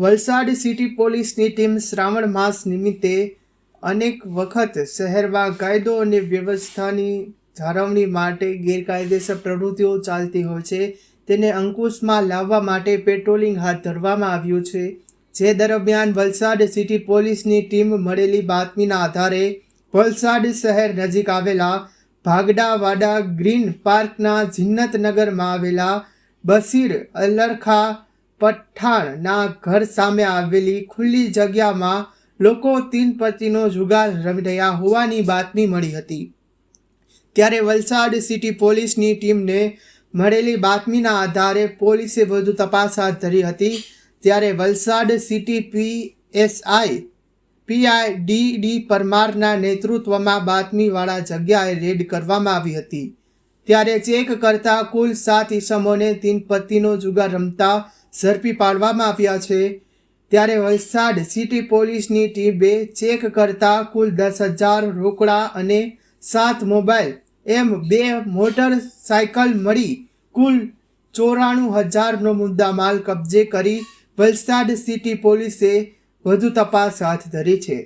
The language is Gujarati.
વલસાડ સિટી પોલીસની ટીમ શ્રાવણ માસ નિમિત્તે અનેક વખત શહેરમાં કાયદો અને વ્યવસ્થાની જાળવણી માટે ગેરકાયદેસર પ્રવૃત્તિઓ ચાલતી હોય છે. તેને અંકુશમાં લાવવા માટે પેટ્રોલિંગ હાથ ધરવામાં આવ્યું છે. જે દરમિયાન વલસાડ સિટી પોલીસની ટીમ મળેલી બાતમીના આધારે વલસાડ શહેર નજીક આવેલા ભાગડાવાડા ગ્રીન પાર્કના જિન્નતનગરમાં આવેલા બસીર અલરખા પઠાણના ઘર સામે આવેલી ખુલ્લી જગ્યામાં લોકો તીન પતિનો જુગાર રમી રહ્યા હોવાની બાતમી મળી હતી. ત્યારે વલસાડ સિટી પોલીસની ટીમને મળેલી બાતમીના આધારે પોલીસે વધુ તપાસ હાથ ધરી હતી. ત્યારે Valsad city PSI PI D D પરમારના નેતૃત્વમાં બાતમીવાળા જગ્યાએ રેડ કરવામાં આવી હતી. ત્યારે ચેક કરતા કુલ સાત ઈસમોને તીન પતિનો જુગાર રમતા ઝડપી પાડવામાં આવ્યા છે. ત્યારે વલસાડ સિટી પોલીસની ટીમે ચેક કરતા કુલ દસ હજાર રોકડા અને સાત મોબાઈલ એમ બે મોટરસાયકલ મળી કુલ ચોરાણું હજારનો મુદ્દામાલ કબજે કરી વલસાડ સિટી પોલીસે વધુ તપાસ હાથ ધરી છે.